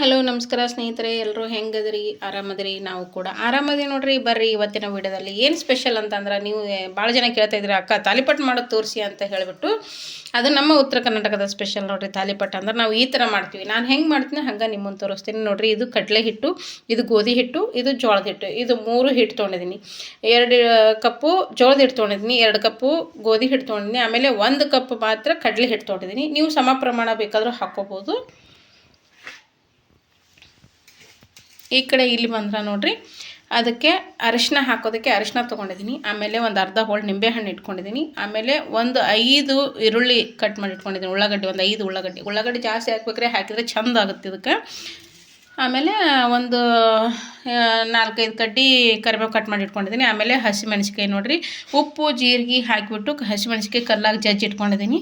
Hello, ನಮಸ್ಕಾರ ಸ್ನೇಹಿತರೆ. ಎಲ್ಲರೂ ಹೆಂಗದ್ರಿ? ಆರಾಮದ್ರಿ? ನಾವು ಕೂಡ ಆರಾಮದಿ ನೋಡ್ರಿ. ಬರ್ರಿ ಇವತ್ತಿನ ವಿಡಿಯೋದಲ್ಲಿ. ಏನು ಸ್ಪೆಷಲ್ ಅಂತಂದ್ರೆ ನೀವು ಭಾಳ ಜನ ಕೇಳ್ತಾ ಇದ್ರಿ ಅಕ್ಕ, ತಾಲಿಪಟ್ ಮಾಡೋದು ತೋರಿಸಿ ಅಂತ ಹೇಳಿಬಿಟ್ಟು. ಅದು ನಮ್ಮ ಉತ್ತರ ಕರ್ನಾಟಕದ ಸ್ಪೆಷಲ್ ನೋಡ್ರಿ ತಾಲಿಪಟ್ ಅಂದ್ರೆ ನಾವು ಈ ಥರ ಮಾಡ್ತೀವಿ. ನಾನು ಹೆಂಗೆ ಮಾಡ್ತೀನಿ, ಹಂಗೆ ನಿಮ್ಮನ್ನು ತೋರಿಸ್ತೀನಿ. ನೋಡ್ರಿ, ಇದು ಕಡಲೆ ಹಿಟ್ಟು, ಇದು ಗೋಧಿ ಹಿಟ್ಟು, ಇದು ಜೋಳದ ಹಿಟ್ಟು. ಇದು ಮೂರು ಹಿಟ್ಟು ತೊಗೊಂಡಿದ್ದೀನಿ. ಎರಡು ಕಪ್ಪು ಜೋಳದ ಹಿಟ್ಟು ತೊಗೊಂಡಿದ್ದೀನಿ. ಎರಡು ಕಪ್ಪು ಗೋಧಿ ಹಿಟ್ಟು ತೊಗೊಂಡಿದ್ದೀನಿ. ಆಮೇಲೆ ಒಂದು ಕಪ್ ಮಾತ್ರ ಕಡಲೆ ಹಿಟ್ಟು ತೊಗೊಂಡಿದ್ದೀನಿ. ನೀವು ಸಮ ಪ್ರಮಾಣ ಬೇಕಾದರೂ ಹಾಕ್ಕೋಬೋದು. ಈ ಕಡೆ ಇಲ್ಲಿ ಬಂದ್ರೆ ನೋಡಿರಿ, ಅದಕ್ಕೆ ಅರಿಶಿನ ಹಾಕೋದಕ್ಕೆ ಅರಿಶಿನ ತೊಗೊಂಡಿದ್ದೀನಿ ಆಮೇಲೆ ಒಂದು ಅರ್ಧ ಹೋಳು ನಿಂಬೆಹಣ್ಣು ಇಟ್ಕೊಂಡಿದ್ದೀನಿ ಆಮೇಲೆ ಒಂದು ಐದು ಈರುಳ್ಳಿ ಕಟ್ ಮಾಡಿ ಇಟ್ಕೊಂಡಿದ್ದೀನಿ ಉಳ್ಳಾಗಡ್ಡಿ, ಒಂದು ಐದು ಉಳ್ಳಾಗಡ್ಡಿ. ಉಳ್ಳಾಗಡ್ಡಿ ಜಾಸ್ತಿ ಹಾಕ್ಬೇಕ್ರೆ ಹಾಕಿದರೆ ಚಂದ ಆಗುತ್ತೆ ಇದಕ್ಕೆ. ಆಮೇಲೆ ಒಂದು ನಾಲ್ಕೈದು ಕಡ್ಡಿ ಕರಿಬೇವು ಕಟ್ ಮಾಡಿ ಇಟ್ಕೊಂಡಿದ್ದೀನಿ ಆಮೇಲೆ ಹಸಿಮೆಣಸಿಕಾಯಿ ನೋಡಿರಿ, ಉಪ್ಪು, ಜೀರಿಗೆ ಹಾಕಿಬಿಟ್ಟು ಹಸಿಮೆಣಸಿಕಾಯಿ ಕಲ್ಲಾಗಿ ಜಜ್ಜಿ ಇಟ್ಕೊಂಡಿದ್ದೀನಿ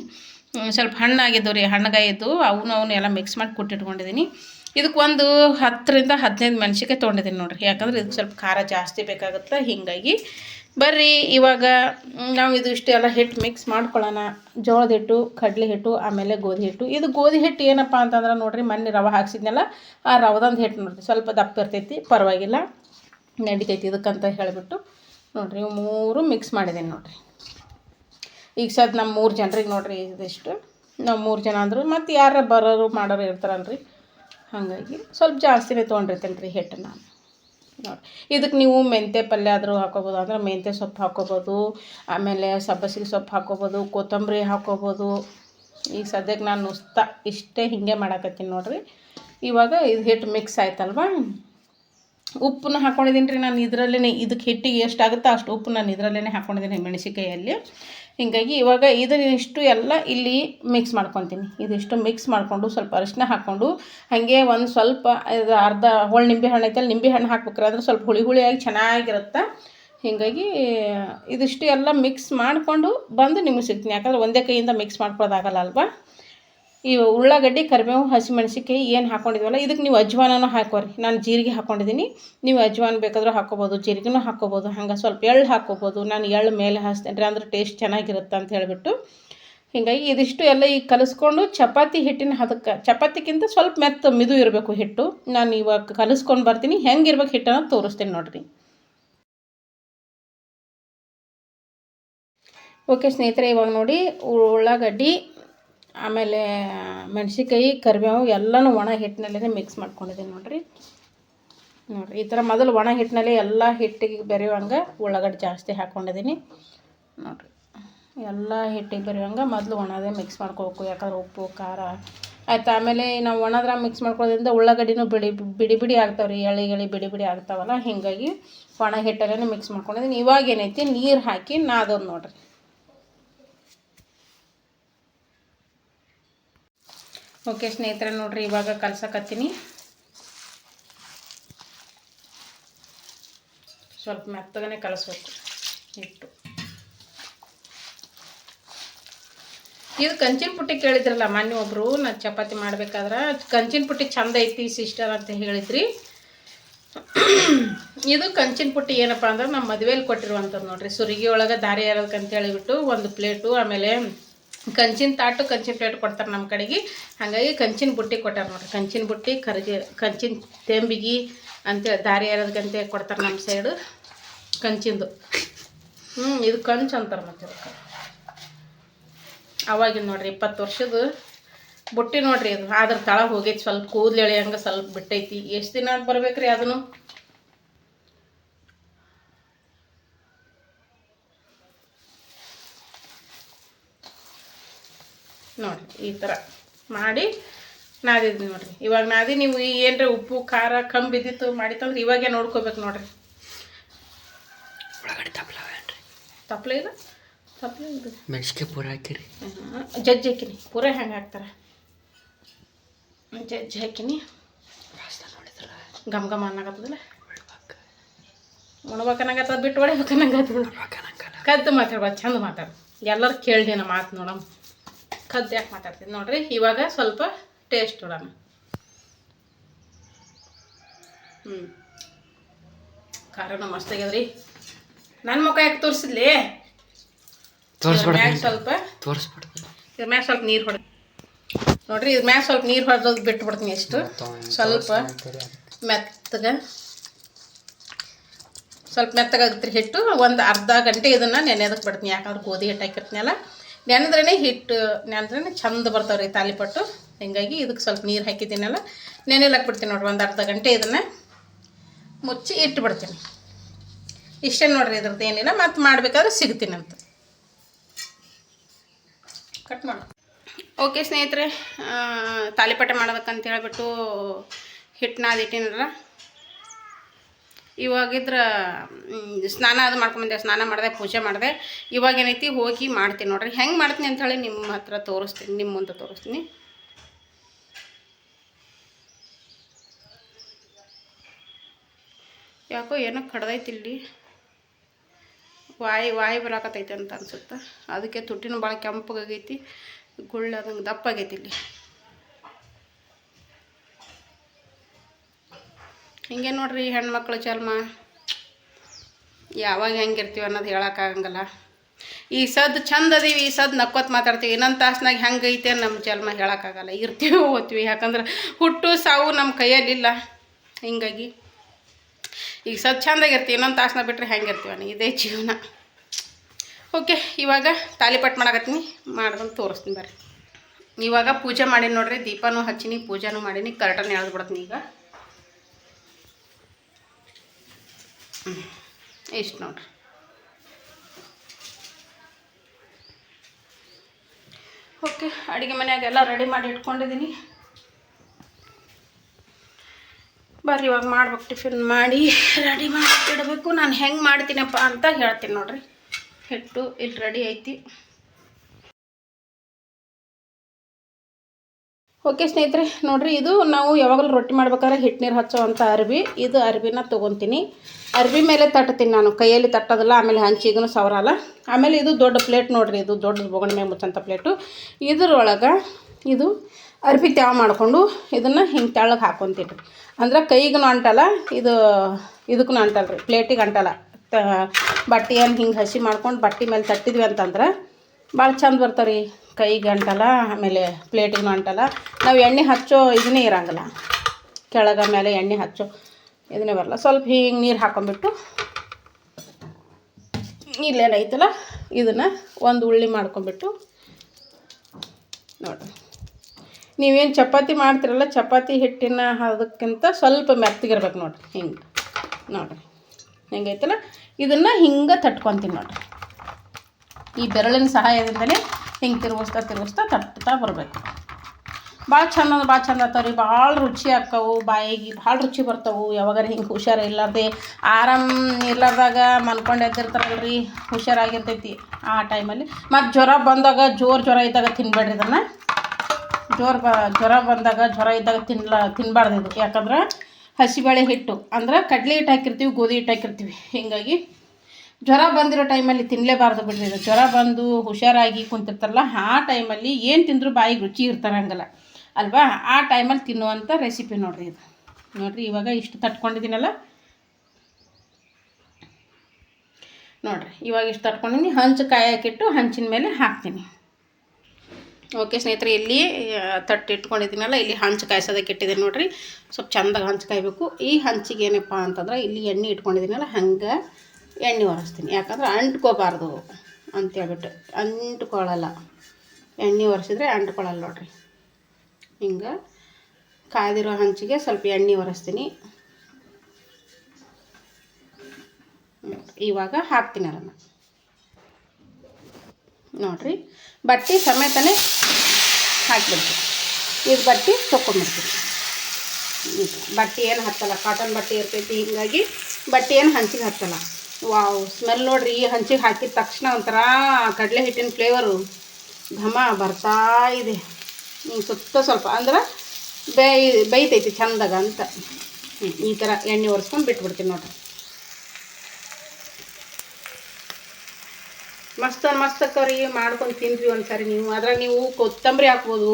ಸ್ವಲ್ಪ ಹಣ್ಣಾಗಿದ್ದವು ರೀ ಹಣ್ಣಗಾಯಿದ್ದು ಅವನು ಅವನು ಎಲ್ಲ ಮಿಕ್ಸ್ ಮಾಡಿ ಕುಟ್ಟಿಟ್ಕೊಂಡಿದ್ದೀನಿ ಇದಕ್ಕೆ ಒಂದು ಹತ್ತರಿಂದ ಹದಿನೈದು ಮೆಣಸಿಕಾಯಿ ತೊಗೊಂಡಿದ್ದೀನಿ ನೋಡ್ರಿ. ಯಾಕಂದ್ರೆ ಇದಕ್ಕೆ ಸ್ವಲ್ಪ ಖಾರ ಜಾಸ್ತಿ ಬೇಕಾಗುತ್ತೆ ಹೀಗಾಗಿ. ಬರ್ರಿ, ಇವಾಗ ನಾವು ಇದು ಇಷ್ಟು ಎಲ್ಲ ಹಿಟ್ಟು ಮಿಕ್ಸ್ ಮಾಡ್ಕೊಳ್ಳೋಣ. ಜೋಳದ ಹಿಟ್ಟು, ಕಡಲೆ ಹಿಟ್ಟು, ಆಮೇಲೆ ಗೋಧಿ ಹಿಟ್ಟು. ಇದು ಗೋಧಿ ಹಿಟ್ಟು ಏನಪ್ಪ ಅಂತಂದ್ರೆ ನೋಡ್ರಿ, ಮೊನ್ನೆ ರವೆ ಹಾಕ್ಸಿದ್ನಲ್ಲ, ಆ ರವದಂದು ಹಿಟ್ಟು ನೋಡ್ರಿ. ಸ್ವಲ್ಪ ದಪ್ಪ ಇರ್ತೈತಿ, ಪರವಾಗಿಲ್ಲ. ನಡಿತೈತಿ ಇದಕ್ಕಂತ ಹೇಳಿಬಿಟ್ಟು ನೋಡ್ರಿ ಮೂರು ಮಿಕ್ಸ್ ಮಾಡಿದ್ದೀನಿ ನೋಡ್ರಿ. ಈಗ ಸದ್ ನಮ್ಮ ಮೂರು ಜನರಿಗೆ ನೋಡ್ರಿ ಇದಿಷ್ಟು. ನಾವು ಮೂರು ಜನ ಅಂದರು, ಮತ್ತು ಯಾರ ಬರೋರು ಮಾಡೋರು ಇರ್ತಾರಲ್ರಿ. ಹಾಗಾಗಿ ಸ್ವಲ್ಪ ಜಾಸ್ತಿನೇ ತೊಗೊಂಡಿರ್ತೀನಿ ರೀ ಹಿಟ್ಟು ನಾನು. ನೋಡಿ ಇದಕ್ಕೆ ನೀವು ಮೆಂತ್ಯ ಪಲ್ಯ ಆದರೂ ಹಾಕೋಬೋದು, ಅಂದ್ರೆ ಮೆಂತ್ಯ ಸೊಪ್ಪು ಹಾಕೋಬೋದು, ಆಮೇಲೆ ಸಬ್ಬಸಿಗೆ ಸೊಪ್ಪು ಹಾಕೋಬೋದು, ಕೊತ್ತಂಬರಿ ಹಾಕೋಬೋದು. ಈಗ ಸದ್ಯಕ್ಕೆ ನಾನು ನುಸ್ತ ಇಷ್ಟೇ ಹೀಗೆ ಮಾಡಾಕತ್ತೀನಿ ನೋಡಿರಿ. ಇವಾಗ ಇದು ಹಿಟ್ಟು ಮಿಕ್ಸ್ ಆಯ್ತಲ್ವಾ? ಉಪ್ಪನ್ನ ಹಾಕ್ಕೊಂಡಿದ್ದೀನಿ ರೀ ನಾನು ಇದರಲ್ಲೇ ಇದಕ್ಕೆ ಹಿಟ್ಟಿಗೆ ಎಷ್ಟಾಗುತ್ತೋ ಅಷ್ಟು ಉಪ್ಪು ನಾನು ಇದರಲ್ಲೇ ಹಾಕ್ಕೊಂಡಿದ್ದೀನಿ ಮೆಣಸಿಕಾಯಲ್ಲಿ ಹೀಗಾಗಿ ಇವಾಗ ಇದನ್ನಿಷ್ಟು ಎಲ್ಲ ಇಲ್ಲಿ ಮಿಕ್ಸ್ ಮಾಡ್ಕೊತೀನಿ. ಇದಿಷ್ಟು ಮಿಕ್ಸ್ ಮಾಡಿಕೊಂಡು ಸ್ವಲ್ಪ ಅರಿಶಿನ ಹಾಕ್ಕೊಂಡು, ಹಾಗೆ ಒಂದು ಸ್ವಲ್ಪ ಇದು ಅರ್ಧ ಹೋಳು ನಿಂಬೆ ಹಣ್ಣು ಐತಲ್ಲ, ನಿಂಬೆ ಹಣ್ಣು ಹಾಕ್ಬೇಕ್ರೆ ಅಂದ್ರೆ ಸ್ವಲ್ಪ ಹುಳಿ ಹುಳಿಯಾಗಿ ಚೆನ್ನಾಗಿರುತ್ತೆ. ಹೀಗಾಗಿ ಇದಿಷ್ಟು ಎಲ್ಲ ಮಿಕ್ಸ್ ಮಾಡಿಕೊಂಡು ಬಂದು ನಿಮಗೆ ಸಿಗ್ತೀನಿ. ಯಾಕಂದ್ರೆ ಒಂದೇ ಕೈಯಿಂದ ಮಿಕ್ಸ್ ಮಾಡ್ಕೊಳ್ಳೋದಾಗಲ್ಲ ಅಲ್ವಾ? ಈ ಉಳ್ಳಾಗಡ್ಡಿ, ಕರಿಬೇವು ಹಸಿಮೆಣ್ಸಿಕಾಯಿ ಏನು ಹಾಕ್ಕೊಂಡಿದ್ವಲ್ಲ ಇದಕ್ಕೆ ನೀವು ಅಜ್ವಾನನೂ ಹಾಕೋರಿ ನಾನು ಜೀರಿಗೆ ಹಾಕ್ಕೊಂಡಿದ್ದೀನಿ ನೀವು ಅಜ್ವಾನ ಬೇಕಾದರೂ ಹಾಕ್ಕೋಬೋದು, ಜೀರಿಗೆನೂ ಹಾಕ್ಕೋಬೋದು, ಹಂಗೆ ಸ್ವಲ್ಪ ಎಳ್ಳು ಹಾಕ್ಕೋಬೋದು. ನಾನು ಎಳ್ಳು ಮೇಲೆ ಹಾಸ್ತೇನೆ ರೀ ಅಂದ್ರೆ ಟೇಸ್ಟ್ ಚೆನ್ನಾಗಿರುತ್ತೆ ಅಂತ ಹೇಳಿಬಿಟ್ಟು. ಹೀಗಾಗಿ ಇದಿಷ್ಟು ಎಲ್ಲ ಈಗ ಕಲಿಸ್ಕೊಂಡು ಚಪಾತಿ ಹಿಟ್ಟಿನ ಹದಕ್ಕೆ ಚಪಾತಿಗಿಂತ ಸ್ವಲ್ಪ ಮೆತ್ತ, ಮಿದು ಇರಬೇಕು ಹಿಟ್ಟು. ನಾನು ಇವಾಗ ಕಲಿಸ್ಕೊಂಡು ಬರ್ತೀನಿ. ಹೆಂಗಿರ್ಬೇಕು ಹಿಟ್ಟನ್ನು ತೋರಿಸ್ತೀನಿ ನೋಡಿರಿ. ಓಕೆ ಸ್ನೇಹಿತರೆ, ಇವಾಗ ನೋಡಿ ಉಳ್ಳಾಗಡ್ಡಿ ಆಮೇಲೆ ಮೆಣಸಿಕಾಯಿ ಕರಿಬೇವು ಎಲ್ಲನೂ ಒಣ ಹಿಟ್ಟಿನಲ್ಲೇ ಮಿಕ್ಸ್ ಮಾಡ್ಕೊಂಡಿದ್ದೀನಿ ನೋಡಿರಿ. ನೋಡಿರಿ, ಈ ಥರ ಮೊದಲು ಒಣ ಹಿಟ್ಟಿನಲ್ಲಿ ಎಲ್ಲ ಹಿಟ್ಟಿಗೆ ಬೆರೆಯುವಂಗೆ ಉಳ್ಳಾಗಡ್ಡೆ ಜಾಸ್ತಿ ಹಾಕ್ಕೊಂಡಿದ್ದೀನಿ ನೋಡಿರಿ, ಎಲ್ಲ ಹಿಟ್ಟಿಗೆ ಬೆರೆಯುವಂಗೆ ಮೊದಲು ಒಣದೇ ಮಿಕ್ಸ್ ಮಾಡ್ಕೋಬೇಕು, ಯಾಕಂದ್ರೆ ಉಪ್ಪು, ಖಾರ ಆಯ್ತು? ಆಮೇಲೆ ನಾವು ಒಣದ್ರ ಮಿಕ್ಸ್ ಮಾಡ್ಕೊಳೋದ್ರಿಂದ ಉಳ್ಳಾಗಡ್ಡಿನೂ ಬಿಡಿ ಬಿಡಿ ಬಿಡಿ ಆಗ್ತಾವೆ ರೀ ಎಳೆ ಎಳೆ, ಬಿಡಿ ಬಿಡಿ ಆಗ್ತಾವಲ್ಲ? ಹೀಗಾಗಿ ಒಣ ಹಿಟ್ಟಲ್ಲೇ ಮಿಕ್ಸ್ ಮಾಡ್ಕೊಂಡಿದ್ದೀನಿ ಇವಾಗ ಏನೈತಿ? ನೀರು ಹಾಕಿ ನಾದೋದು ನೋಡಿರಿ. ಓಕೆ ಸ್ನೇಹಿತರೆ, ನೋಡ್ರಿ ಇವಾಗ ಕಲ್ಸಕತ್ತೀನಿ. ಸ್ವಲ್ಪ ಮೆತ್ತಗನೆ ಕಲಸ್ಬೇಕು, ಹಿಟ್ಟು. ಇದು ಕಂಚಿನ ಪುಟ್ಟಿ ಕೇಳಿದ್ರಲ್ಲ ಮೊನ್ನೆ ಒಬ್ಬರು ನಾನು ಚಪಾತಿ ಮಾಡ್ಬೇಕಾದ್ರೆ. ಕಂಚಿನ ಪುಟ್ಟಿ ಚಂದ ಐತಿ ಸಿಸ್ಟರ್ ಅಂತ ಹೇಳಿದ್ರಿ. ಇದು ಕಂಚಿನ ಪುಟ್ಟಿ ಏನಪ್ಪ ಅಂದ್ರೆ ನಮ್ಮ ಮದುವೆಯಲ್ಲಿ ಕೊಟ್ಟಿರುವಂಥದ್ದು ನೋಡ್ರಿ. ಸುರಿಗೆ ಒಳಗೆ ದಾರಿ ಏರೋದಕ್ಕೆ ಅಂತ ಹೇಳಿಬಿಟ್ಟು ಒಂದು ಪ್ಲೇಟು, ಆಮೇಲೆ ಕಂಚಿನ ತಾಟು, ಕಂಚಿನ ಪ್ಲೇಟ್ ಕೊಡ್ತಾರೆ ನಮ್ಮ ಕಡೆಗೆ. ಹಾಗಾಗಿ ಕಂಚಿನ ಬುಟ್ಟಿ ಕೊಟ್ಟಾರ ನೋಡ್ರಿ. ಕಂಚಿನ ಬುಟ್ಟಿ, ಕರ್ಜಿ, ಕಂಚಿನ ತೆಂಬಿಗೆ ಅಂತೇಳಿ ದಾರಿ ಏರೋದಕ್ಕಂತ ಕೊಡ್ತಾರೆ ನಮ್ಮ ಸೈಡು ಕಂಚಿಂದು. ಹ್ಞೂ ಇದು ಕಂಚು ಅಂತಾರೆ ಮತ್ತೆ ಅವಾಗಿನ ನೋಡ್ರಿ ಇಪ್ಪತ್ತು ವರ್ಷದ ಬುಟ್ಟಿ ನೋಡ್ರಿ ಅದು ಆದ್ರೆ ತಳ ಹೋಗೈತಿ. ಸ್ವಲ್ಪ ಕೂದಲು ಎಳೆಯಂಗೆ ಸ್ವಲ್ಪ ಬಿಟ್ಟೈತಿ. ಎಷ್ಟು ದಿನ ಬರ್ಬೇಕ್ರಿ ಅದನ್ನು? ನೋಡ್ರಿ ಈ ಥರ ಮಾಡಿ ನಾದಿದ್ವಿ ನೋಡಿರಿ. ಇವಾಗ ನಾದಿ ನೀವು ಏನರ ಉಪ್ಪು ಖಾರ ಕಮ್ಮಿ ಬಿದ್ದಿತ್ತು ಮಾಡಿತ್ತಂದ್ರೆ ಇವಾಗೇ ನೋಡ್ಕೋಬೇಕು ನೋಡಿರಿ. ಒಳಗಡೆ ತಪ್ಪಲವೇನ್ರಿ ತಪ್ಪಲೆ ಇಲ್ಲ? ತಪ್ಪಲೆ ಇದು ಮೆಣಸಿಗೆ ಪೂರ ಹಾಕಿರಿ. ಜಜ್ಜಿ ಹಾಕಿನಿ. ಪೂರ ಹೆಂಗೆ ಹಾಕ್ತಾರೆ? ಜಜ್ಜಿ ಹಾಕಿನಿ. ಗಮ್ ಗಮ್ ಅನ್ನಾಗತ್ತದಲ್ಲ ಉಣ್ಬೇಕನ್ನಂಗತ್ತದ ಬಿಟ್ಟು ಹೊಡಿಬೇಕನ್ನಂಗತ್ತದ ಕದ್ದು ಮಾತಾಡ್ಬಾರ್ದು ಚಂದ ಮಾತಾಡು. ಎಲ್ಲರೂ ಕೇಳ್ದಿ ನಮ್ಮ ಮಾತು ನೋಡಮ್ಮ. ಕದ್ದು ಯಾಕೆ ಮಾತಾಡ್ತೀನಿ ನೋಡ್ರಿ ಇವಾಗ ಸ್ವಲ್ಪ ಟೇಸ್ಟ್ ನೋಡೋಣ. ಹ್ಞೂ ಖಾರನ ಮಸ್ತ್ ಆಗ್ಯದ್ರಿ. ನನ್ನ ಮುಖ ಯಾಕೆ ತೋರಿಸಿದ್ಲಿ? ಸ್ವಲ್ಪ ಇದ್ರ ಮ್ಯಾಗ ಸ್ವಲ್ಪ ನೀರು ಹೊಡೆ ನೋಡ್ರಿ ಇದ್ರ ಮ್ಯಾಗ ಸ್ವಲ್ಪ ನೀರು ಹೊಡೆದ್ ಬಿಟ್ಟು ಬಿಡ್ತೀನಿ ಎಷ್ಟು ಸ್ವಲ್ಪ ಮೆತ್ತಗೆ ಸ್ವಲ್ಪ ಮೆತ್ತಗಾಗುತ್ತೆ ಹಿಟ್ಟು. ಒಂದು ಅರ್ಧ ಗಂಟೆ ಇದನ್ನ ನೆನೆಯೋದಕ್ಕೆ ಬಿಡ್ತೀನಿ. ಯಾಕಂದ್ರೆ ಗೋಧಿ ಹಿಟ್ಟು ಹಾಕಿರ್ತೀನಲ್ಲ. ನೆನೆದ್ರೇ ಹಿಟ್ಟು ನೆನೆದ್ರೇ ಚಂದ ಬರ್ತಾವೆ ರೀ ತಾಲಿಪಟ್ಟು. ಹಿಂಗಾಗಿ ಇದಕ್ಕೆ ಸ್ವಲ್ಪ ನೀರು ಹಾಕಿದ್ದೀನಲ್ಲ ನೆನೆಲಕ್ಕೆ ಬಿಡ್ತೀನಿ ನೋಡ್ರಿ ಒಂದು ಅರ್ಧ ಗಂಟೆ ಇದನ್ನು. ಮುಚ್ಚಿ ಇಟ್ಟು ಬಿಡ್ತೀನಿ ಇಷ್ಟೇ ನೋಡ್ರಿ ಇದ್ರದ್ದು ಏನಿಲ್ಲ, ಮತ್ತು ಮಾಡಬೇಕಾದ್ರೆ ಸಿಗ್ತೀನಂತ ಕಟ್ ಮಾಡ. ಓಕೆ ಸ್ನೇಹಿತರೆ ತಾಲಿಪಟ್ಟೆ ಮಾಡೋದಕ್ಕಂತ ಹೇಳ್ಬಿಟ್ಟು ಹಿಟ್ಟು ನಾದಿಟ್ಟಿನಲ್ಲ ಇವಾಗಿದ್ರ ಸ್ನಾನ ಅದು ಮಾಡ್ಕೊಂಬಂದೆ ಸ್ನಾನ ಮಾಡಿದೆ, ಪೂಜೆ ಮಾಡಿದೆ. ಇವಾಗ ಏನೈತಿ, ಹೋಗಿ ಮಾಡ್ತೀನಿ ನೋಡ್ರಿ. ಹೆಂಗೆ ಮಾಡ್ತೀನಿ ಅಂಥೇಳಿ ನಿಮ್ಮ ಹತ್ರ ತೋರಿಸ್ತೀನಿ, ನಿಮ್ಮ ಮುಂದೆ ತೋರಿಸ್ತೀನಿ. ಯಾಕೋ ಏನೋ ಕಡ್ದೈತಿ ಇಲ್ಲಿ ವಾಯಿ ವಾಯಿ ಬರಾಕತ್ತೈತೆ ಅಂತ ಅನ್ಸುತ್ತೆ. ಅದಕ್ಕೆ ತುಟ್ಟಿನೂ ಭಾಳ ಕೆಂಪಗಾಗೈತಿ ದಪ್ಪ ದಪ್ಪಾಗೈತಿ ಇಲ್ಲಿ. ಹಿಂಗೆ ನೋಡ್ರಿ ಹೆಣ್ಮಕ್ಳು ಚಲ್ಮ ಯಾವಾಗ ಹೆಂಗಿರ್ತೀವಿ ಅನ್ನೋದು ಹೇಳೋಕ್ಕಾಗಂಗಲ್ಲ. ಈ ಸದ್ ಚಂದ ಅದೀವಿ, ಈ ಸದ್ದು ನಕ್ಕೋತ್ ಮಾತಾಡ್ತೀವಿ. ಇನ್ನೊಂದು ತಾಸ್ನಾಗ ಹೆಂಗೈತೆ ನಮ್ಮ ಜನ್ಮ ಹೇಳೋಕ್ಕಾಗಲ್ಲ. ಇರ್ತೀವಿ ಓದ್ತೀವಿ. ಯಾಕಂದ್ರೆ ಹುಟ್ಟು ಸಾವು ನಮ್ಮ ಕೈಯಲ್ಲಿಲ್ಲ. ಹಿಂಗಾಗಿ ಈಗ ಸದ್ದು ಚಂದಾಗಿರ್ತೀವಿ ಇನ್ನೊಂದು ತಾಸ್ನ ಬಿಟ್ಟರೆ ಹೆಂಗಿರ್ತೀವಿ ಅನ್ನ ಇದೇ ಜೀವನ. ಓಕೆ, ಇವಾಗ ತಾಲಿಪಟ್ಟು ಮಾಡಕತ್ತೀನಿ. ಮಾಡ್ದಂಗೆ ತೋರಿಸ್ತೀನಿ ಬರ್ರಿ. ಇವಾಗ ಪೂಜೆ ಮಾಡೀನಿ ನೋಡ್ರಿ. ದೀಪನೂ ಹಚ್ಚಿನಿ, ಪೂಜೆನೂ ಮಾಡೀನಿ. ಕರ್ಟನ್ ಎಳ್ದು ಬಿಡ್ತೀನಿ ಈಗ. ಇಷ್ಟು ನೋಡ್ರಿ. ಓಕೆ, ಅಡುಗೆ ಮನೆಯಾಗೆಲ್ಲ ರೆಡಿ ಮಾಡಿ ಇಟ್ಕೊಂಡಿದ್ದೀನಿ ಬರ್ರಿ, ಇವಾಗ ಮಾಡ್ಬೇಕು ಟಿಫಿನ್ ಮಾಡಿ ರೆಡಿ ಮಾಡಿ ಇಡಬೇಕು. ನಾನು ಹೆಂಗೆ ಮಾಡ್ತೀನಪ್ಪ ಅಂತ ಹೇಳ್ತೀನಿ ನೋಡ್ರಿ. ಹಿಟ್ಟು ಇಲ್ಲಿ ರೆಡಿ ಐತಿ. ಓಕೆ ಸ್ನೇಹಿತರೆ, ನೋಡ್ರಿ, ಇದು ನಾವು ಯಾವಾಗಲೂ ರೊಟ್ಟಿ ಮಾಡ್ಬೇಕಾದ್ರೆ ಹಿಟ್ಟು ನೀರು ಹಚ್ಚೋ ಅಂಥ ಅರ್ಬಿ. ಇದು ಅರ್ಬಿನ ತೊಗೊತೀನಿ. ಅರ್ಬಿ ಮೇಲೆ ತಟ್ತೀನಿ ನಾನು. ಕೈಯಲ್ಲಿ ತಟ್ಟೋದಿಲ್ಲ, ಆಮೇಲೆ ಹಂಚಿಗೂ ಸವರಲ್ಲ. ಆಮೇಲೆ ಇದು ದೊಡ್ಡ ಪ್ಲೇಟ್ ನೋಡಿರಿ, ಇದು ದೊಡ್ಡ ಬೊಗಣಿ ಮೇಲೆ ಮುಚ್ಚಂಥ ಪ್ಲೇಟು. ಇದ್ರೊಳಗೆ ಇದು ಅರ್ಬಿ ತ್ಯಾವ ಮಾಡಿಕೊಂಡು ಇದನ್ನು ಹಿಂಗೆ ತೆಳಗೆ ಹಾಕ್ಕೊಂತೀನಿ ಅಂದ್ರೆ ಕೈಗೂ ಅಂಟಲ್ಲ, ಇದು ಇದಕ್ಕೂ ಅಂಟಲ್ಲ ರೀ ಪ್ಲೇಟಿಗೆ ಅಂಟಲ್ಲ. ಬಟ್ಟೆಯನ್ನು ಹಿಂಗೆ ಹಸಿ ಮಾಡ್ಕೊಂಡು ಬಟ್ಟೆ ಮೇಲೆ ತಟ್ಟಿದ್ವಿ ಅಂತಂದ್ರೆ ಭಾಳ ಚಂದ ರೀ ಕೈಗೆ ಅಂಟಲ್ಲ, ಆಮೇಲೆ ಪ್ಲೇಟಿಗೂ ಅಂಟಲ್ಲ. ನಾವು ಎಣ್ಣೆ ಹಚ್ಚೋ ಇದನ್ನೇ ಇರೋಂಗಿಲ್ಲ. ಕೆಳಗೆ ಮೇಲೆ ಎಣ್ಣೆ ಹಚ್ಚೋ ಇದನ್ನೇ ಬರಲ್ಲ. ಸ್ವಲ್ಪ ಹಿಂಗೆ ನೀರು ಹಾಕೊಂಡ್ಬಿಟ್ಟು ಇಲ್ಲೇನೈತಲ್ಲ ಇದನ್ನು ಒಂದು ಉಳ್ಳಿ ಮಾಡ್ಕೊಂಬಿಟ್ಟು ನೋಡಿರಿ ನೀವೇನು ಚಪಾತಿ ಮಾಡ್ತಿರಲ್ಲ, ಚಪಾತಿ ಹಿಟ್ಟಿನ ಅದಕ್ಕಿಂತ ಸ್ವಲ್ಪ ಮೆತ್ತಗಿರ್ಬೇಕು ನೋಡಿರಿ ಹಿಂಗೆ. ನೋಡಿರಿ ಹೆಂಗೈತಲ್ಲ? ಇದನ್ನು ಹಿಂಗೆ ತಟ್ಕೊತೀನಿ ನೋಡಿರಿ ಈ ಬೆರಳಿನ ಸಹಾಯದಿಂದಲೇ ಹಿಂಗೆ ತಿರುಗಿಸ್ತಾ ತಿರುಗಿಸ್ತಾ ತಟ್ತಾ ಬರಬೇಕು. ಭಾಳ ಚಂದ ಅಂದ್ರೆ ಭಾಳ ಚಂದ ಆಗ್ತಾವೆ ರೀ ಭಾಳ ರುಚಿ ಆಕ್ಕವು ಬಾಯಿಗೆ ಭಾಳ ರುಚಿ ಬರ್ತವೆ. ಯಾವಾಗಾರ ಹಿಂಗೆ ಹುಷಾರು ಇಲ್ಲಾರ್ದೆ ಆರಾಮ್ ಇರ್ಲಾರ್ದಾಗ ಮನ್ಕೊಂಡು ಎದ್ದಿರ್ತಾರಲ್ಲ ರೀ ಹುಷಾರಾಗಿರ್ತೈತಿ ಆ ಟೈಮಲ್ಲಿ. ಮತ್ತು ಜ್ವರ ಬಂದಾಗ, ಜೋರು ಜ್ವರ ಇದ್ದಾಗ ತಿನ್ಬೇಡ್ರಿ ಇದನ್ನು. ಜೋರು ಬ, ಜ್ವರ ಬಂದಾಗ ಜ್ವರ ಇದ್ದಾಗ ತಿನ್ಲ ತಿನ್ನಬಾರ್ದು ಇದು. ಯಾಕಂದ್ರೆ ಹಸಿಬೇಳೆ ಹಿಟ್ಟು, ಅಂದ್ರೆ ಕಡಲೆ ಹಿಟ್ಟು ಹಾಕಿರ್ತೀವಿ, ಗೋಧಿ ಹಿಟ್ಟು ಹಾಕಿರ್ತೀವಿ. ಹೀಗಾಗಿ ಜ್ವರ ಬಂದಿರೋ ಟೈಮಲ್ಲಿ ತಿನ್ನಲೇಬಾರ್ದು ಬಿಡ್ರಿ ಇದು. ಜ್ವರ ಬಂದು ಹುಷಾರಾಗಿ ಕುಂತಿರ್ತಾರಲ್ಲ, ಆ ಟೈಮಲ್ಲಿ ಏನು ತಿಂದರೂ ಬಾಯಿಗೆ ರುಚಿ ಇರ್ತಾರಂಗಲ್ಲ. ಅಲ್ವಾ? ಆ ಟೈಮಲ್ಲಿ ತಿನ್ನುವಂಥ ರೆಸಿಪಿ ನೋಡ್ರಿ ಇದು. ನೋಡಿರಿ, ಇವಾಗ ಇಷ್ಟು ತಟ್ಕೊಂಡಿದ್ದೀನಲ್ಲ? ನೋಡಿರಿ, ಇವಾಗ ಇಷ್ಟು ತಟ್ಕೊಂಡಿನಿ ಹಂಚು ಹಾಕಿಟ್ಟು ಹಂಚಿನ ಮೇಲೆ ಹಾಕ್ತೀನಿ. ಓಕೆ ಸ್ನೇಹಿತರೆ, ಇಲ್ಲಿ ತಟ್ಟಿಟ್ಕೊಂಡಿದ್ದೀನಲ್ಲ, ಇಲ್ಲಿ ಹಂಚು ಕಾಯಿಸೋದಕ್ಕೆ ಇಟ್ಟಿದ್ದೀನಿ ನೋಡಿರಿ. ಸ್ವಲ್ಪ ಚಂದಾಗ ಹಂಚು ಕಾಯಬೇಕು. ಈ ಹಂಚಿಗೆ ಏನಪ್ಪ ಅಂತಂದ್ರೆ, ಇಲ್ಲಿ ಎಣ್ಣೆ ಇಟ್ಕೊಂಡಿದ್ದೀನಲ್ಲ, ಹಂಗೆ ಎಣ್ಣೆ ಒರೆಸ್ತೀನಿ. ಯಾಕಂದ್ರೆ ಅಂಟ್ಕೋಬಾರ್ದು ಅಂತೇಳ್ಬಿಟ್ಟು ಅಂಟ್ಕೊಳ್ಳಲ್ಲ. ಎಣ್ಣೆ ಒರೆಸಿದ್ರೆ ಅಂಟ್ಕೊಳ್ಳಲ್ಲ ನೋಡ್ರಿ. ಹಿಂಗೆ ಕಾದಿರೋ ಹಂಚಿಗೆ ಸ್ವಲ್ಪ ಎಣ್ಣೆ ಒರೆಸ್ತೀನಿ. ಇವಾಗ ಹಾಕ್ತೀನಿ ಅದನ್ನು ನೋಡ್ರಿ, ಬಟ್ಟೆ ಸಮೇತನೇ ಹಾಕಿಬಿಡ್ತೀನಿ. ಇದು ಬಟ್ಟೆ ತೊಗೊಂಬಿಡ್ತೀನಿ ಬಟ್ಟೆ ಏನು ಹತ್ತಲ್ಲ ಕಾಟನ್ ಬಟ್ಟೆ ಇರ್ತೈತಿ, ಹೀಗಾಗಿ ಬಟ್ಟೆ ಏನು ಹಂಚಿಗೆ ಹತ್ತಲ್ಲ. ವಾವ್ ಸ್ಮೆಲ್ ನೋಡ್ರಿ, ಈ ಹಂಚಿಗೆ ಹಾಕಿದ ತಕ್ಷಣ ಒಂಥರ ಕಡಲೆ ಹಿಟ್ಟಿನ ಫ್ಲೇವರು ಘಮ ಬರ್ತಾ ಇದೆ. ಹಿಂಗೆ ಸುತ್ತ ಸ್ವಲ್ಪ ಅಂದ್ರೆ ಬೇಯ್, ಬೇಯ್ತೈತಿ ಚಂದಾಗ ಅಂತ. ಈ ಥರ ಎಣ್ಣೆ ಒರೆಸ್ಕೊಂಡು ಬಿಟ್ಬಿಡ್ತೀನಿ ನೋಡ್ರಿ. ಮಸ್ತ್ ಮಸ್ತ್ ಅಕ್ಕವ್ರಿ ಮಾಡ್ಕೊಂಡು ತಿನ್ರಿ ಒಂದ್ಸರಿ ನೀವು. ಅದ್ರಾಗ ನೀವು ಕೊತ್ತಂಬರಿ ಹಾಕ್ಬೋದು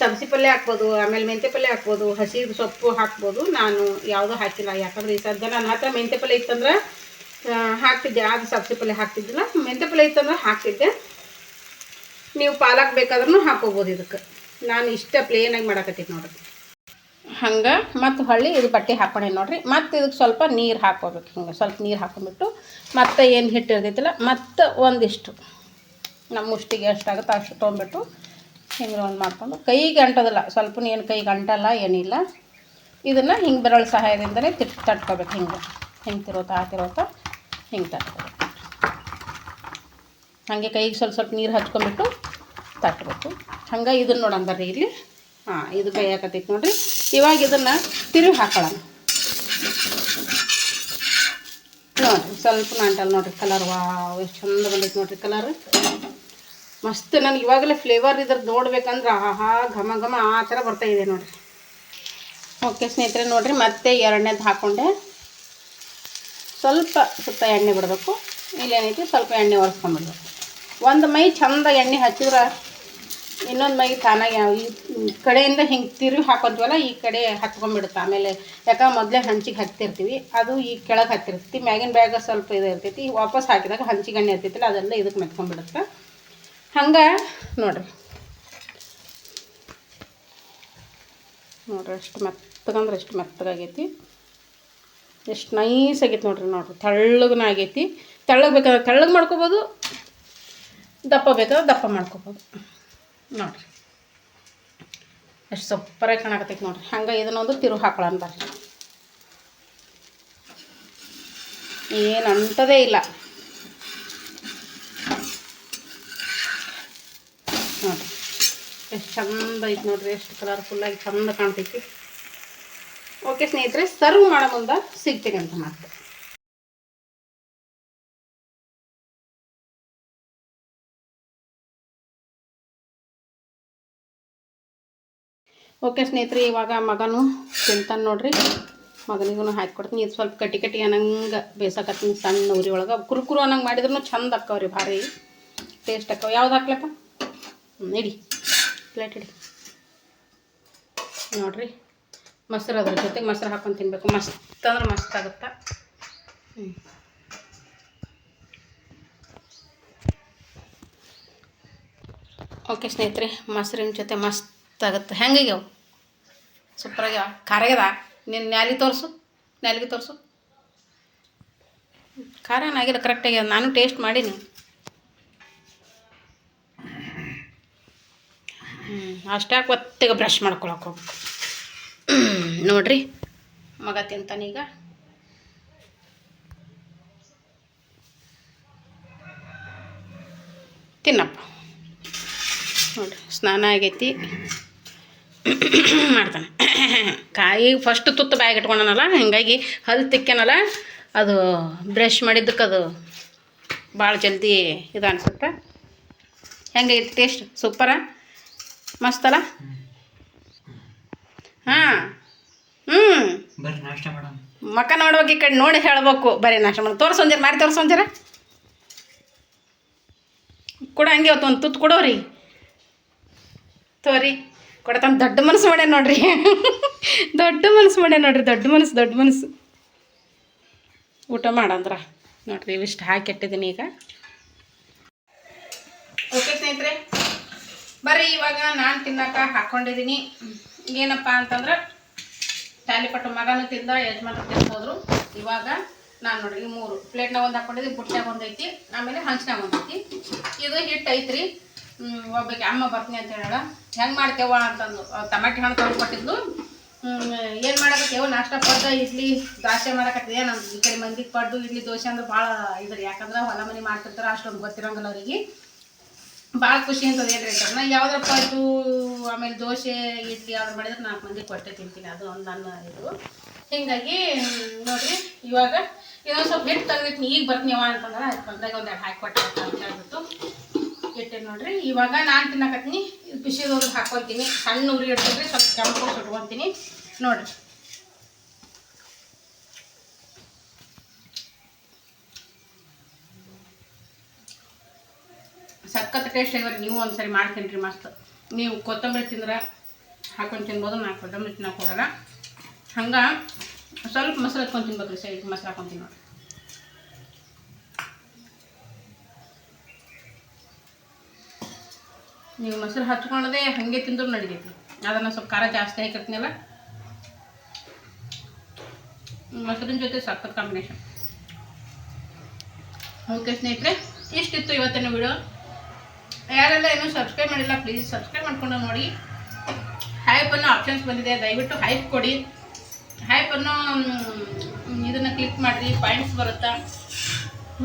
ಸಬ್ಸಿ ಪಲ್ಯ ಹಾಕ್ಬೋದು, ಆಮೇಲೆ ಮೆಂತೆ ಪಲ್ಯ ಹಾಕ್ಬೋದು ಹಸಿ ಸೊಪ್ಪು ಹಾಕ್ಬೋದು. ನಾನು ಯಾವುದೂ ಹಾಕಿಲ್ಲ. ಯಾಕಂದ್ರೆ ಈ ಸದ್ಯ ನನ್ನ ಹತ್ರ ಮೆಂತೆ ಪಲ್ಯ ಇತ್ತಂದ್ರೆ ಹಾಕ್ತಿದ್ದೆ. ಅದು ಸಬ್ಸಿ ಪಲ್ಯ ಹಾಕ್ತಿದ್ದಿಲ್ಲ. ಮೆಂತೆ ಪಲ್ಯ ಇತ್ತಂದ್ರೆ ಹಾಕ್ತಿದ್ದೆ. ನೀವು ಪಾಲಕ್ ಬೇಕಾದ್ರೂ ಹಾಕೋಬೋದು ಇದಕ್ಕೆ. ನಾನು ಇಷ್ಟ ಪ್ಲೇನಾಗಿ ಮಾಡಕತ್ತೀನಿ ನೋಡ್ರಿ. ಹಂಗೆ, ಮತ್ತು ಹೊಳ್ಳಿ ಇದು ಬಟ್ಟೆ ಹಾಕೊಂಡೆ ನೋಡ್ರಿ. ಮತ್ತು ಇದಕ್ಕೆ ಸ್ವಲ್ಪ ನೀರು ಹಾಕೋಬೇಕು ಹಿಂಗೆ, ಸ್ವಲ್ಪ ನೀರು ಹಾಕೊಂಡ್ಬಿಟ್ಟು ಮತ್ತೆ ಏನು ಹಿಟ್ಟು ಇರ್ತೈತಿಲ್ಲ, ಮತ್ತು ಒಂದಿಷ್ಟು. ನಮ್ಮ ಮುಷ್ಟಿಗೆ ಎಷ್ಟಾಗುತ್ತೆ ಅಷ್ಟು ತೊಗೊಂಡ್ಬಿಟ್ಟು ಹಿಂಗೆ ಒಂದು ಮಾಡಿಕೊಂಡು. ಕೈಗೆ ಅಂಟೋದಿಲ್ಲ ಸ್ವಲ್ಪ ಏನು ಕೈಗೆ ಅಂಟಲ್ಲ ಏನಿಲ್ಲ. ಇದನ್ನು ಹಿಂಗೆ ಬೆರಳು ಸಹಾಯದಿಂದಲೇ ತಿಟ್ ತಟ್ಕೋಬೇಕು ಹಿಂಗೆ. ಹಿಂಗೆ ತಿರೋತಾ ತಿರೋತಾ ಹಿಂಗೆ ತಟ್ಕೋಬೇಕು. ಹಾಗೆ ಕೈಗೆ ಸ್ವಲ್ಪ ಸ್ವಲ್ಪ ನೀರು ಹಚ್ಕೊಂಡ್ಬಿಟ್ಟು ತಟ್ಟಬೇಕು ಹಂಗೆ ಇದನ್ನು ನೋಡೋಣ ಬರ್ರಿ ಇಲ್ಲಿ. ಹಾಂ, ಇದು ಬೇಯಾಕತ್ತೈತೆ ನೋಡ್ರಿ. ಇವಾಗ ಇದನ್ನು ತಿರುವಿ ಹಾಕೊಳ್ಳೋಣ ನೋಡಿರಿ, ಸ್ವಲ್ಪ ನಾಂಟಲ್ಲ ನೋಡ್ರಿ ಕಲರ್ ವಾವ್ ಎಷ್ಟು ಚಂದ ಬಂದೈತೆ ನೋಡ್ರಿ ಕಲರ್ ಮಸ್ತ್ ನನಗೆ ಇವಾಗಲೇ ಫ್ಲೇವರ್ ಇದ್ರದ್ದು ನೋಡ್ಬೇಕಂದ್ರೆ ಆಹಾ, ಘಮ ಘಮ ಆ ಥರ ಬರ್ತಾ ಇದೆ ನೋಡ್ರಿ. ಓಕೆ ಸ್ನೇಹಿತರೆ ನೋಡ್ರಿ, ಮತ್ತೆ ಎರಡನೇದು ಹಾಕ್ಕೊಂಡೆ ಸ್ವಲ್ಪ ಸುತ್ತ ಎಣ್ಣೆ ಬಿಡಬೇಕು. ಇಲ್ಲೇನೈತಿ, ಸ್ವಲ್ಪ ಎಣ್ಣೆ ಒರೆಸ್ಕೊಂಡ್ಬಿಡ್ಬೇಕು ಒಂದು ಮೈ ಚಂದ ಎಣ್ಣೆ ಹಚ್ಚಿದ್ರೆ ಇನ್ನೊಂದು ಮೈ ತಾನಾಗಿ ಈ ಕಡೆಯಿಂದ ಹಿಂಗೆ ತಿರುವಿ ಹಾಕೋತೀವಲ್ಲ, ಈ ಕಡೆ ಹತ್ಕೊಂಡ್ಬಿಡುತ್ತೆ. ಆಮೇಲೆ ಯಾಕೆ ಮೊದಲೇ ಹಂಚಿಗೆ ಹತ್ತಿರ್ತೀವಿ. ಅದು ಈ ಕೆಳಗೆ ಹತ್ತಿರ್ತೈತಿ ಮ್ಯಾಗಿನ ಬ್ಯಾಗ ಸ್ವಲ್ಪ ಇದು ಇರ್ತೈತಿ. ವಾಪಸ್ ಹಾಕಿದಾಗ ಹಂಚಿಗೆ ಎಣ್ಣೆ ಇರ್ತೈತಿಲ್ಲ, ಅದೆಲ್ಲ ಇದಕ್ಕೆ ಮೆತ್ಕೊಂಡ್ಬಿಡುತ್ತೆ. ಹಂಗೆ ನೋಡ್ರಿ. ನೋಡ್ರಿ ಅಷ್ಟು ಮೆತ್ತಗಂದ್ರೆ ಎಷ್ಟು ಮೆತ್ತಗಾಗೈತಿ ಎಷ್ಟು ನೈಸ್ ಆಗೈತಿ ನೋಡ್ರಿ ನೋಡ್ರಿ. ತೆಳ್ಳಗನ ಆಗೈತಿ. ತೆಳ್ಳಗೆ ಬೇಕಾದ್ರೆ ತೆಳ್ಳಗೆ ಮಾಡ್ಕೊಬೋದು, ದಪ್ಪ ಬೇಕಾದ್ರೆ ದಪ್ಪ ಮಾಡ್ಕೊಬೋದು. ನೋಡ್ರಿ. ಎಷ್ಟು ಸೂಪರಾಗಿ ಕಾಣಕತ್ತೈತಿ ನೋಡ್ರಿ. ಹಂಗೆ ಇದನ್ನೊಂದು ತಿರು ಹಾಕೊಳ್ಳೋಣ ಬರ್ರಿ. ಏನು ಅಂಟದೇ ಇಲ್ಲ. ನೋಡ್ರಿ. ಎಷ್ಟು ಚಂದ ಐತೆ ನೋಡ್ರಿ, ಎಷ್ಟು ಕಲರ್ಫುಲ್ಲಾಗಿ ಚಂದ ಕಾಣ್ತೈತಿ. ಓಕೆ ಸ್ನೇಹಿತರೆ ಸರ್ವ್ ಮಾಡೋ ಮುಂದೆ ಸಿಗ್ತೀನಿ ಅಂತ ಮತ್ತೆ ಓಕೆ ಸ್ನೇಹಿತರೆ, ಇವಾಗ ಮಗನು ತಿಂತಾನೆ ನೋಡ್ರಿ. ಮಗನಿಗೂ ಹಾಕಿಕೊಡ್ತೀನಿ ಇದು ಸ್ವಲ್ಪ ಕಟ್ಟಿ ಕಟ್ಟಿ ಅನ್ನಂಗೆ ಬೇಸಾಕತ್ತೀನಿ, ಸಣ್ಣ ಉರಿ ಒಳಗೆ. ಕುರುಕುರು ಅನ್ನಂಗೆ ಮಾಡಿದ್ರು ಚಂದ ಅಕ್ಕವ್ರಿ ಭಾರಿ ಟೇಸ್ಟ್ ಅಕ್ಕವ. ಯಾವ್ದು ಹಾಕ್ಲಪ್ಪ? ಇಡಿ ಪ್ಲೇಟ್ ಇಡಿ ನೋಡ್ರಿ, ಮೊಸರು ಅದ್ರ ಜೊತೆಗೆ ಮೊಸರು ಹಾಕೊಂಡು ತಿನ್ಬೇಕು. ಮಸ್ತ್ ಅಂದ್ರೆ ಮಸ್ತ್ ಆಗುತ್ತೆ? ಓಕೆ ಸ್ನೇಹಿತರೆ, ಮೊಸರಿನ ಜೊತೆ ಮಸ್ತ್ ಆಗುತ್ತೆ? ಹೆಂಗಾಗ್ಯಾವ ಸೂಪರ್ ಖಾರಾಗ್ಯದ ನಿನ್ನ ನ್ಯಾಲಿ ತೋರಿಸು, ನ್ಯಾಲಿಗೆ ತೋರಿಸು. ಖಾರ ಏನಾಗಿಲ್ಲ ಆಗ್ಯದ ನಾನು ಟೇಸ್ಟ್ ಮಾಡೀನಿ. ಹ್ಞೂ ಅಷ್ಟಾಗಿ ಒತ್ತಿಗೆ ಬ್ರಷ್ ಮಾಡ್ಕೊಳಕ್ಕೆ ಹೋಗ್ಬೇಕು. ನೋಡ್ರಿ. ಮಗ ತಿಂತಾನೀಗ ತಿನ್ನಪ್ಪ. ನೋಡ್ರಿ, ಸ್ನಾನ ಆಗೈತಿ. ಮಾಡ್ತಾನೆ. ಕಾಯಿ ಫಸ್ಟ್ ತುತ್ತು ಬ್ಯಾಗ್ ಇಟ್ಕೊಂಡನಲ್ಲ ಹಿಂಗಾಗಿ ಹಲ್ಲು ತಿಕ್ಕೇನಲ್ಲ ಅದು ಬ್ರಷ್ ಮಾಡಿದ್ದಕ್ಕೆ ಅದು ಭಾಳ ಜಲ್ದಿ ಇದು ಅನ್ಸುತ್ತೆ. ಹೆಂಗೈತಿ ಟೇಸ್ಟ್ ಸೂಪರ ಮಸ್ತಲ್ಲ ಹಾಂ. ಹ್ಞೂ ಮಕ್ಕ ನೋಡ್ಬೇಕು ಈ ಕಡೆ ನೋಡಿ ಹೇಳ್ಬೇಕು. ಬರೀ ನಾಷ್ಟ ಮಾಡಿ ತೋರ್ಸೊಂಜರ ಮಾಡಿ ತೋರ್ಸೊಂಜರ ಕೂಡ ಹಂಗೆ ಅವತ್ತು ಒಂದು ತುತ್ತು ಕೊಡೋರಿ. ತೋರಿ. ಕೊಡತನ ದೊಡ್ಡ ಮನಸ್ಸು ಮಾಡ್ಯಾನ ನೋಡ್ರಿ. ದೊಡ್ಡ ಮನಸ್ಸು ಮಾಡ್ಯಾನ ನೋಡ್ರಿ, ದೊಡ್ಡ ಮನಸ್ಸು ದೊಡ್ಡ ಮನಸ್ಸು. ಊಟ ಮಾಡಂದ್ರ ನೋಡ್ರಿ, ಇವಿಷ್ಟು ಹಾಕಿ ಇಟ್ಟಿದ್ದೀನಿ ಈಗ. ಓಕೆ ಸ್ನೇಹಿತರೆ, ಬರ್ರಿ, ಇವಾಗ ನಾನು ತಿನ್ನಕ ಹಾಕ್ಕೊಂಡಿದ್ದೀನಿ ಏನಪ್ಪ ಅಂತಂದ್ರೆ ತಾಲಿಪಟ್ಟು ಮಗನೂ ತಿಂದ, ಯಜಮಾನ್ರು ತಿನ್ಬೋದ್ರು ಇವಾಗ ನಾನು ನೋಡ್ರಿ ಮೂರು. ಪ್ಲೇಟ್ನಾಗ ಒಂದು ಹಾಕೊಂಡಿದ್ದೆ ಬುಟ್ಟ್ಯಾಗ ಒಂದೈತಿ ಆಮೇಲೆ ಹಂಚಿನಾಗ ಒಂದು ಐತಿ. ಇದು ಹಿಟ್ಟು ಐತ್ರಿ. ಒಬ್ಬಕ್ಕೆ ಅಮ್ಮ ಬರ್ತೀನಿ ಅಂತ ಹೇಳ ಹೆಂಗೆ ಮಾಡ್ತೇವ ಅಂತಂದು. ಟಮಾಟೆ ಹಣ್ಣು ತಂದು ಕೊಟ್ಟಿದ್ಲು. ಏನು ಮಾಡಕತ್ತೇವ, ನಾಷ್ಟ ಪಡ್ದು, ಇಡ್ಲಿ ದೋಸೆ ಮಾಡಕತ್ತಿದೆ ನಮ್ಮ ಈ ಕಡೆ ಮಂದಿಗೆ ಪಡ್ದು, ಇಡ್ಲಿ, ದೋಸೆ ಅಂದ್ರೆ ಭಾಳ ಇದ್ರಿ. ಯಾಕಂದ್ರೆ ಹೊಲ ಮನೆ ಮಾಡ್ತಿರ್ತಾರೆ, ಅಷ್ಟೊಂದು ಗೊತ್ತಿರಂಗಿಲ್ಲ ಅವರಿಗೆ. ಭಾಳ ಖುಷಿ ಅಂತದ ಹೇಳ್ರಿ ರೀ ನಾ ಯಾವ್ದಾರ ಪಡ್ಡು ಆಮೇಲೆ ದೋಸೆ, ಇಡ್ಲಿ ಯಾವ್ದು ಮಾಡಿದ್ರೆ ನಾಲ್ಕು ಮಂದಿ ಕೊಟ್ಟೆ ತಿಂತೀನಿ. ಅದು ಒಂದು ನನ್ನ ಇದು. ಹೀಗಾಗಿ, ನೋಡಿರಿ, ಇವಾಗ ಇನ್ನೊಂದು ಸ್ವಲ್ಪ ಹಿಟ್ಟು ತೆಗ್ದಿಟ್ಟು ಈಗ ಬರ್ತೀನಿವ ಅಂತಂದ್ರೆ ಅದಕ್ಕೆ ಬಂದಾಗ ಒಂದು ಎರಡು ಹಾಕಿ ಕೊಟ್ಟೆ ಅಂತ ಹೇಳ್ಬಿಟ್ಟು. ಇಟ್ಟೆ ನೋಡ್ರಿ. ಇವಾಗ ನಾನು ತಿನ್ನಕತ್ತೀನಿ. ಇದು ಬಿಸಿದವ್ರಿಗೆ ಹಾಕೊತೀನಿ. ಸಣ್ಣ ಉರಿ ಇಡ್ತೀನಿ ಸ್ವಲ್ಪ ಕೆಂಪು ಸುಟ್ಕೊತೀನಿ. ನೋಡ್ರಿ. ಸಖತ್ ಟೇಸ್ಟ್ ಆಗ್ಯಾವ ನೀವು ಒಂದ್ಸರಿ ಮಾಡ್ತೀನಿ ರೀ ಮಸ್ತ್. ನೀವು ಕೊತ್ತಂಬರಿ ತಿಂದ್ರೆ ಹಾಕೊಂಡು ತಿನ್ಬೋದು, ನಾನು ಕೊತ್ತಂಬರಿ ತಿನ್ನಕ್ಕೆ ಹೋಗಲ್ಲ. ಹಂಗೆ ಸ್ವಲ್ಪ ಮೊಸರು ಹತ್ಕೊಂಡು ತಿನ್ಬೇಕು ರೀ ಸೈಡ್ ಮೊಸರು ಹಾಕೊಂತೀನಿ ನೋಡಿ ನೀವು ಮೊಸರು ಹಚ್ಕೊಳ್ಳದೆ ಹಾಗೆ ತಿಂದ್ರು ನಡಿತೈತಿ. ಅದನ್ನು ಸ್ವಲ್ಪ ಖಾರ ಜಾಸ್ತಿ ಹಾಕಿರ್ತೀನಲ್ಲ? ಮೊಸರಿನ ಜೊತೆ ಸಖತ್ ಕಾಂಬಿನೇಷನ್ ಓಕೆ ಸ್ನೇಹಿತರೆ, ಇಷ್ಟಿತ್ತು ಇವತ್ತಿನ ವಿಡಿಯೋ ಯಾರೆಲ್ಲ ಏನೂ ಸಬ್ಸ್ಕ್ರೈಬ್ ಮಾಡಿಲ್ಲ ಪ್ಲೀಸ್ ಸಬ್ಸ್ಕ್ರೈಬ್ ಮಾಡ್ಕೊಂಡು ನೋಡಿ. ಹೈಪ್ ಅನ್ನೋ ಆಪ್ಷನ್ಸ್ ಬಂದಿದೆ. ದಯವಿಟ್ಟು ಹೈಪ್ ಕೊಡಿ. ಹೈಪ್ ಅನ್ನೋ ಇದನ್ನು ಕ್ಲಿಕ್ ಮಾಡಿರಿ. ಪಾಯಿಂಟ್ಸ್ ಬರುತ್ತಾ?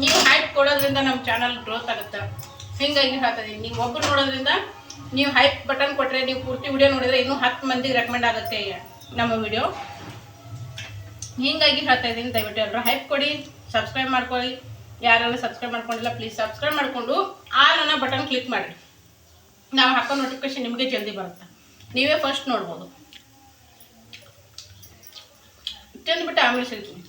ನೀವು ಹೈಪ್ ಕೊಡೋದ್ರಿಂದ ನಮ್ಮ ಚಾನಲ್ ಗ್ರೋತ್ ಆಗುತ್ತೆ. ಹಿಂಗಾಗಿ ಹೇಳ್ತಾ ನೀವು ಒಬ್ಬರು ನೋಡೋದ್ರಿಂದ ನೀವು ಹೈಪ್ ಬಟನ್ ಕೊಟ್ಟರೆ ನೀವು ಪೂರ್ತಿ ವಿಡಿಯೋ ನೋಡಿದ್ರೆ ಇನ್ನೂ ಹತ್ತು ಮಂದಿಗೆ ರೆಕಮೆಂಡ್ ಆಗುತ್ತೆ ನಮ್ಮ ವಿಡಿಯೋ ಹಿಂಗಾಗಿ ಹೇಳ್ತಾ ಇದ್ದೀನಿ ದಯವಿಟ್ಟು ಎಲ್ಲರೂ ಹೈಪ್ ಕೊಡಿ ಸಬ್ಸ್ಕ್ರೈಬ್ ಮಾಡ್ಕೊಳ್ಳಿ. ಯಾರೆಲ್ಲ ಸಬ್ಸ್ಕ್ರೈಬ್ ಮಾಡ್ಕೊಂಡಿಲ್ಲ ಪ್ಲೀಸ್ ಸಬ್ಸ್ಕ್ರೈಬ್ ಮಾಡಿಕೊಂಡು ಆಲ್ ಬಟನ್ ಕ್ಲಿಕ್ ಮಾಡಿ. ನಾವು ಹಾಕೋ ನೋಟಿಫಿಕೇಶನ್ ನಿಮಗೆ ಜಲ್ದಿ ಬರುತ್ತೆ. ನೀವೇ ಫಸ್ಟ್ ನೋಡ್ಬೋದು. ತಿಂದ್ಬಿಟ್ಟು ಆಮೇಲೆ ಸಿಗ್ತೀನಿ.